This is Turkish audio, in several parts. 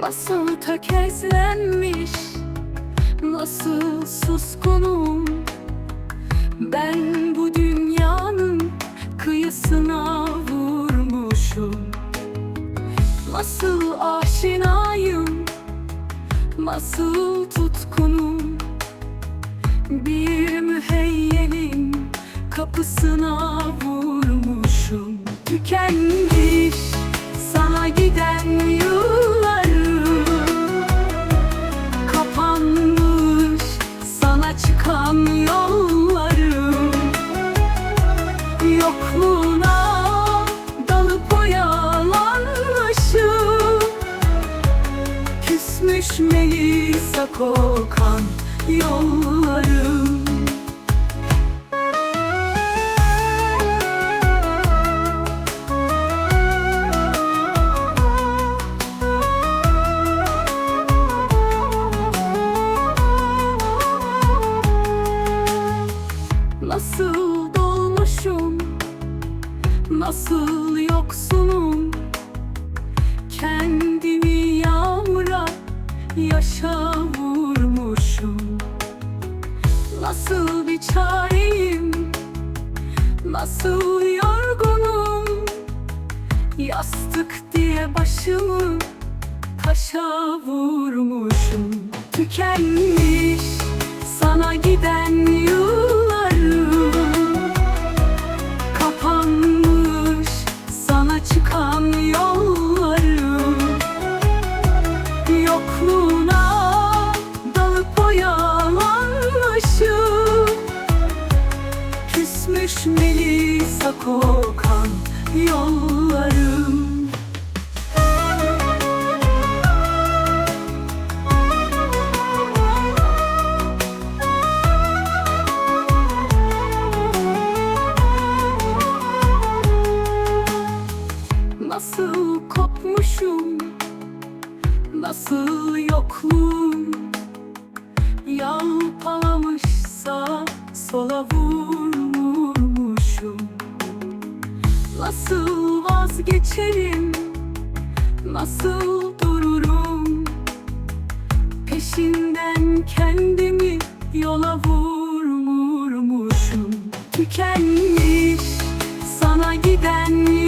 Nasıl tökezlenmiş Nasıl suskunum? Ben bu dünyanın kıyısına vurmuşum. Nasıl aşinayım Nasıl tutkunum? Bir müheyyenin kapısına vurmuşum. Tükenmiş sana giden yürü Melisa kokan yollarım. Nasıl dolmuşum Nasıl yoksunum Nasıl bir çareyim? Nasıl yorgunum? Yastık diye başımı Taşa vurmuşum. Tükenmiş sana giden Melisa kokan yollarım. Nasıl kopmuşum? Nasıl yokluğum? Yalpalamışsa sola vurmuşum Nasıl vazgeçerim? Nasıl dururum? Peşinden kendimi yola vurmuşum Tükenmiş sana giden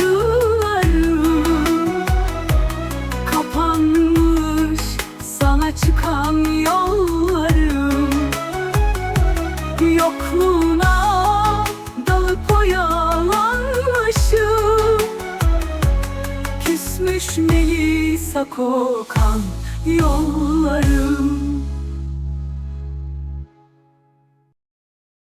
Küsmüş Melisa kokan yollarım